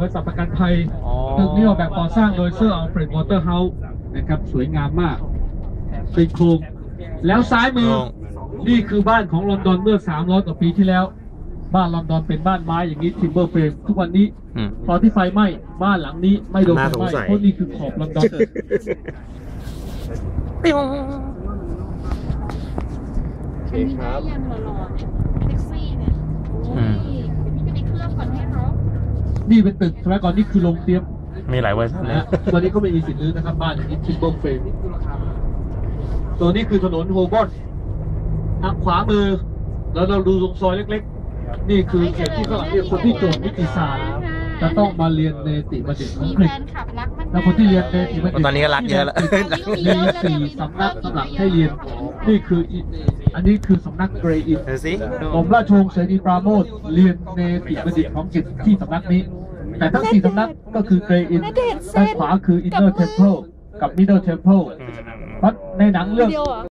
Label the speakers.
Speaker 1: บริษัทประกันภัย
Speaker 2: อ๋อ
Speaker 1: ตึกนี้ออกแบบก่อสร้างโดยเซอร์อัลเฟรดวอเตอร์เฮาส์นะครับ สวยงามมากเป็นโครงแล้วซ้ายมือ
Speaker 2: โครง
Speaker 1: นี่คือบ้านของลอนดอนเมื่อ 300 กว่าปีที่แล้ว บ้านลอนดอนเป็นบ้านไม้อย่างนี้ทิมเบอร์เฟรมทุกวันนี้
Speaker 2: อืม
Speaker 1: ตอนที่ไฟไหม้บ้านหลังนี้ไม่โดนไฟ
Speaker 2: น่าส
Speaker 1: ไห
Speaker 2: ง
Speaker 1: ม้
Speaker 2: สัย
Speaker 1: เพราะนี่คือขอบลอนดอน
Speaker 3: อันนี้ได้ยังหล่อๆเนี่ยแท็กซี่เนี่ยโอ้ยเดี๋ยวพี่จะไปเคลือบก่อนให้เขา
Speaker 1: นี่เป็นตึกสมัยก่อนนี่คือโรงเตรียม
Speaker 2: มีหลายเวอร์ชัน
Speaker 1: นะ
Speaker 2: นะ
Speaker 1: ฮะตอนนี้ก็ไม่มีสิทธิ์รื้อนะครับบ้านอย่างนี้ทิมเบอร์เฟรมตัวนี้คือถนนโฮบอนทางขวามือ แล้วเราดูตรงซอยเล็กๆ นี่คือเขตที่ข้างหลังเนี่ยคนที่จบนิติศาสตร์จะต้องมาเรียนเนติบัณฑิตของ
Speaker 3: มี
Speaker 1: อังก
Speaker 3: แฟ
Speaker 1: ฤษ
Speaker 3: นขับรักมัน
Speaker 1: แล้วคนที่เรียนเนติบัณฑิต
Speaker 2: ตอนนี้ก็รักเยอะแล้ว
Speaker 1: มีสี่สำนักสำหรับให้เรียน นี่คืออีอันนี้คือสำนักเกรอิน
Speaker 2: ดูสิ
Speaker 1: ผมราชวงศ์เสนีปราโมทเรียนเนติบัณฑิตของจิตที่สำนักนี้ แต่ทั้งสี่สำนักก็คือเกรอินด้านขวาคืออินเนอร์เทมเพลกับมิดเดิลเทมเพล
Speaker 2: อืม
Speaker 1: เพราะในหนังเรื่อง
Speaker 4: วิดีโอเหรอ